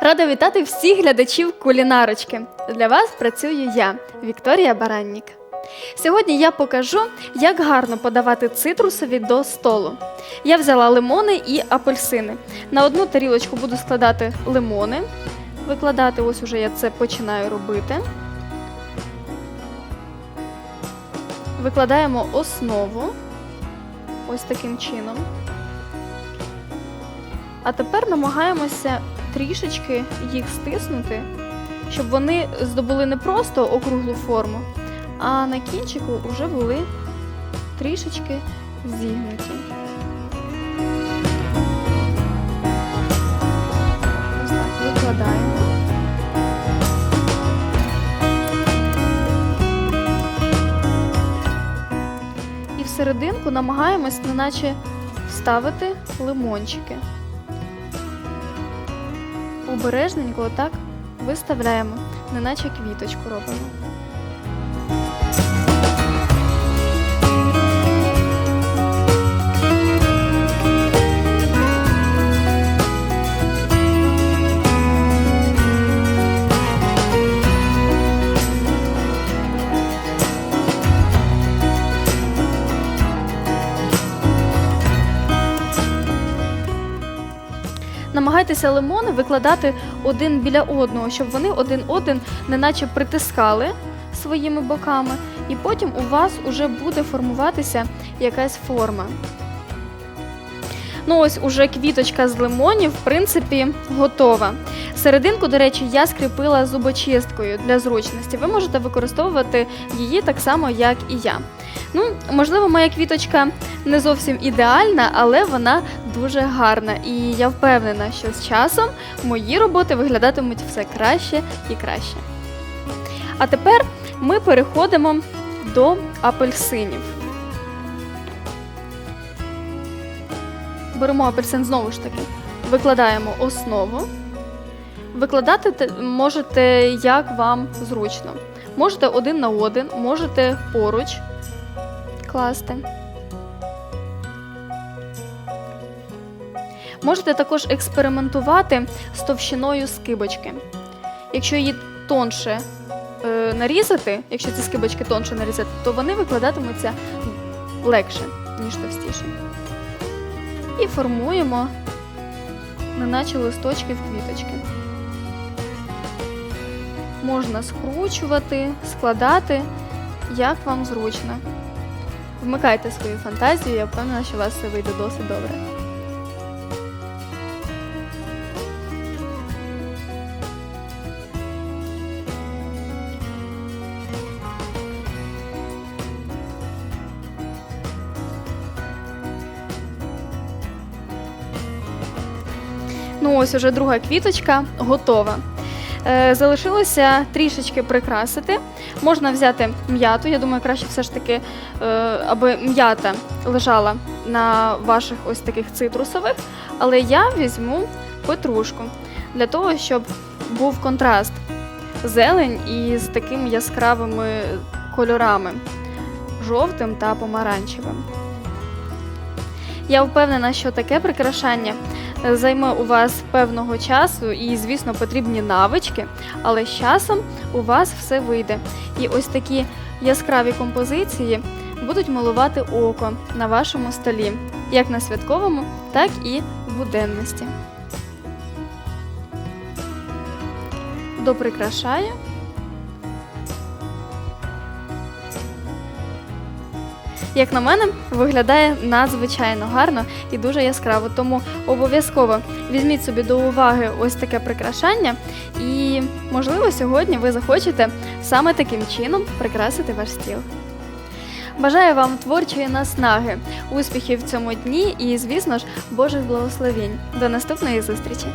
Рада вітати всіх глядачів кулінарочки. Для вас працюю я, Вікторія Бараннік. Сьогодні я покажу, як гарно подавати цитрусові до столу. Я взяла лимони і апельсини. На одну тарілочку буду складати лимони. Викладати, ось уже я це починаю робити. Викладаємо основу ось таким чином. А тепер намагаємося трішечки їх стиснути, щоб вони здобули не просто округлу форму, а на кінчику вже були трішечки зігнуті. Ось так викладаємо. І всерединку намагаємось, неначе вставити лимончики. Обережненько отак виставляємо, неначе квіточку робимо. Намагайтеся лимони викладати один біля одного, щоб вони один один неначе притискали своїми боками, і потім у вас вже буде формуватися якась форма. Ну ось уже квіточка з лимонів, в принципі, готова. Серединку, до речі, я скріпила зубочисткою для зручності. Ви можете використовувати її так само, як і я. Ну, можливо, моя квіточка не зовсім ідеальна, але вона дуже гарна. І я впевнена, що з часом мої роботи виглядатимуть все краще і краще. А тепер ми переходимо до апельсинів. Беремо апельсин знову ж таки, викладаємо основу. Викладати можете як вам зручно. Можете один на один, можете поруч класти. Можете також експериментувати з товщиною скибочки. Якщо її тонше е, нарізати, якщо ці скибочки тонше нарізати, то вони викладатимуться легше, ніж товстіше. І формуємо, неначе листочки в квіточки. Можна скручувати, складати, як вам зручно. Вмикайте свою фантазію, я впевнена, що у вас все вийде досить добре. Ну ось уже друга квіточка готова. Е, Залишилося трішечки прикрасити. Можна взяти м'яту. Я думаю, краще все ж таки, е, аби м'ята лежала на ваших ось таких цитрусових. Але я візьму петрушку для того, щоб був контраст зелень із такими яскравими кольорами жовтим та помаранчевим. Я впевнена, що таке прикрашання займе у вас певного часу і, звісно, потрібні навички, але з часом у вас все вийде. І ось такі яскраві композиції будуть милувати око на вашому столі, як на святковому, так і в буденності. Доприкрашаю. Як на мене, виглядає надзвичайно гарно і дуже яскраво. Тому обов'язково візьміть собі до уваги ось таке прикрашання, і, можливо, сьогодні ви захочете саме таким чином прикрасити ваш стіл. Бажаю вам творчої наснаги, успіхів в цьому дні і, звісно ж, Божих благословінь. До наступної зустрічі!